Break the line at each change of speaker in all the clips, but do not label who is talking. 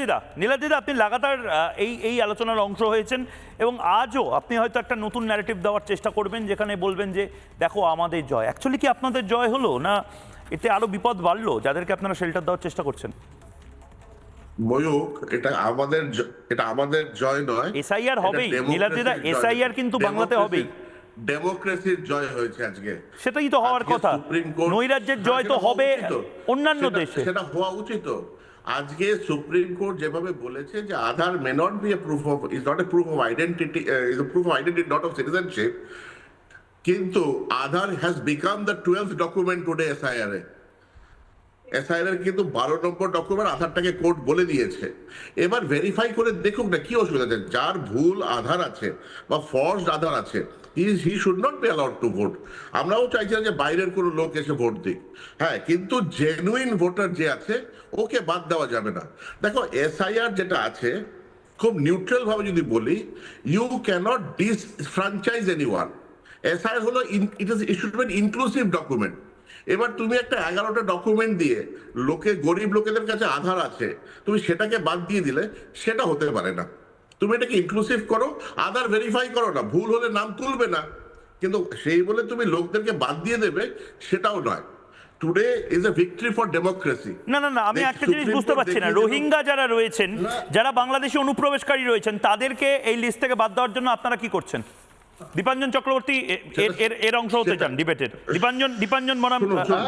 দিদা নীলাদিদা আপনি লাগাতার এই এই আলোচনার অংশ হয়েছেন এবং আজও আপনি হয়তো একটা নতুন ন্যারেটিভ দেওয়ার চেষ্টা করবেন যেখানে বলবেন যে দেখো আমাদের জয়। অ্যাকচুয়ালি কি আপনাদের জয় হলো না এতে আরও বিপদ বাড়লো? যাদেরকে আপনারা শেল্টার দেওয়ার চেষ্টা করছেন।
ময়ূক এটা আমাদের এটা আমাদের জয় নয়
SIR হবেই। SIR কিন্তু বাংলাতে হবেই।
ডেমোক্রেসির জয় হয়েছে আজকে।
সেটাই তো হওয়ার কথা। নৈরাজ্যের জয় তো হবে অন্যান্য দেশে।
সেটা হওয়া উচিত। আজকে সুপ্রিম কোর্ট যেভাবে বলেছে যে Aadhaar may not be a proof of is not a proof of identity is proof of identity not of citizenship কিন্তু Aadhaar has become the twelve document today a SIR কিন্তু বারো নম্বর document আধারটাকে court বলে দিয়েছে। এবার verify করে দেখুক না, কি অসুবিধা আছে? যার ভুল আধার আছে বা ফর্সড আধার আছে he should not be allowed to vote আমরাও চাইছি না যে বাইরের কোনো লোক এসে ভোট দিক। হ্যাঁ কিন্তু জেনুইন ভোটার যে আছে, ওকে বাদ দেওয়া যাবে না। দেখো, এসআইআর যেটা আছে, খুব নিউট্রাল ভাবে যদি বলি you cannot disenfranchise anyone SIR হলো it is issued inclusive document এবার তুমি একটা এগারোটা ডকুমেন্ট দিয়ে লোকে গরিব লোকেদের কাছে আধার আছে তুমি সেটাকে বাদ দিয়ে দিলে সেটা হতে পারে না। তুমি এটাকে ইনক্লুসিভ করো আধার ভেরিফাই করো না ভুল হলে নাম তুলবে না। কিন্তু সেই বলে তুমি লোকদেরকে বাদ দিয়ে দেবে সেটাও নয়। Today is a victory for democracy
না না না আমি একটা জিনিস বুঝতে পারছি না। রোহিঙ্গা যারা রয়েছেন যারা বাংলাদেশি অনুপ্রবেশকারী রয়েছেন তাদেরকে এই লিস্ট থেকে বাদ দেওয়ার জন্য আপনারা কি করছেন? দীপাঞ্জন চক্রবর্তী এর এর অংশ হতে চান ডিবেটের দীপাঞ্জন দীপাঞ্জন বনাম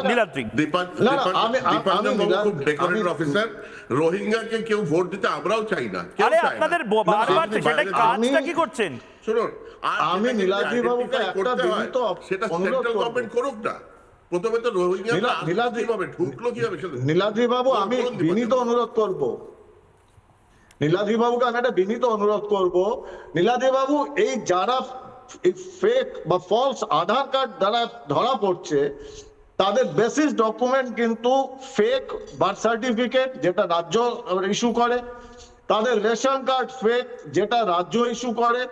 নীলাদ্রি।
দীপাঞ্জন বাবু ডেকোরেটেড অফিসার রোহিঙ্গাকে কেউ ভোট দিতে আমরাও চাই না।
আরে আপনাদের বারবার সেটা কাজটা কি করছেন?
শুনুন
আমি নীলাদ্রি বাবুকে একটা বিনীত
সেটা
অনুরোধ
সেন্ট্রাল
করব।
গভর্নমেন্ট করুক না। প্রথমে তো রোহিঙ্গা
নীলাদ্রি-
কীভাবে ঢুকলো কীভাবে সেটা
নীলাদ্রি বাবু আমি বিনীত অনুরোধ করব। নীলাদ্রি বাবুকে আমি একটা বিনীত অনুরোধ করব। নীলাদ্রি বাবু এই যারা ফেক আধার কার্ড দ্বারা ধরা পড়ছে, তাদের বেসিস ডকুমেন্ট কিন্তু ফেক বার্থ সার্টিফিকেট যেটা রাজ্য ইস্যু করে, তাদের রেশন কার্ড ফেক যেটা রাজ্য ইস্যু করে।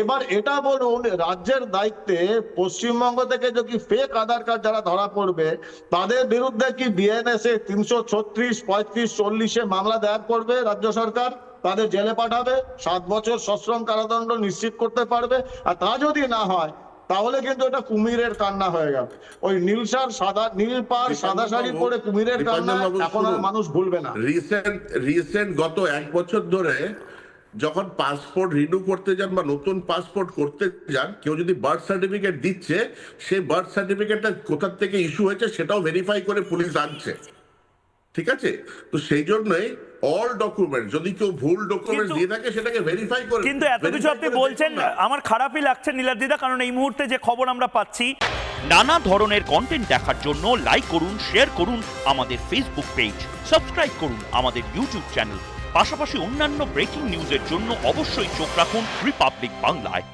এবার এটা বলুন, রাজ্যের দায়িত্বে পশ্চিমবঙ্গ থেকে যদি ফেক আধার কার্ড যারা ধরা পড়বে, তাদের বিরুদ্ধে কি বিএনএসএ তিনশো ছত্রিশ, পঁয়ত্রিশ, চল্লিশে মামলা দায়ের করবে রাজ্য সরকার? তাদের জেলে পাঠাবে সাত বছর সশ্রম কারাদণ্ড নিশ্চিত করতে পারবে আর তা যদি না হয় তাহলে কিন্তু এটা কুমিরের কান্না হয়ে গেল ওই নীলসার সাদা নীল পাড় সাদা শাড়ি পরে কুমিরের কান্না এখন আর মানুষ ভুলবে না।
রিসেন্ট রিসেন্ট গত এক বছর ধরে যখন পাসপোর্ট রিনিউ করতে যান বা নতুন পাসপোর্ট করতে যান কেউ যদি বার্থ সার্টিফিকেট দিচ্ছে সেই বার্থ সার্টিফিকেটটা কোথা থেকে ইস্যু হয়েছে সেটাও ভেরিফাই করে পুলিশ আনছে। ঠিক আছে? তো সেই জন্যই অল ডকুমেন্ট যদি কেউ ভুল ডকুমেন্ট দিয়ে থাকে সেটাকে ভেরিফাই করে
কিন্তু এত কিছু আপনি বলছেন আমার খারাপই লাগছে নীলাদ্রিদা কারণ এই মুহূর্তে যে খবর আমরা পাচ্ছি
নানা ধরনের কন্টেন্ট দেখার জন্য লাইক করুন শেয়ার করুন আমাদের ফেসবুক পেজ সাবস্ক্রাইব করুন আমাদের ইউটিউব চ্যানেল পাশাপাশি অন্যান্য ব্রেকিং নিউজের জন্য অবশ্যই চোখ রাখুন রিপাবলিক বাংলায়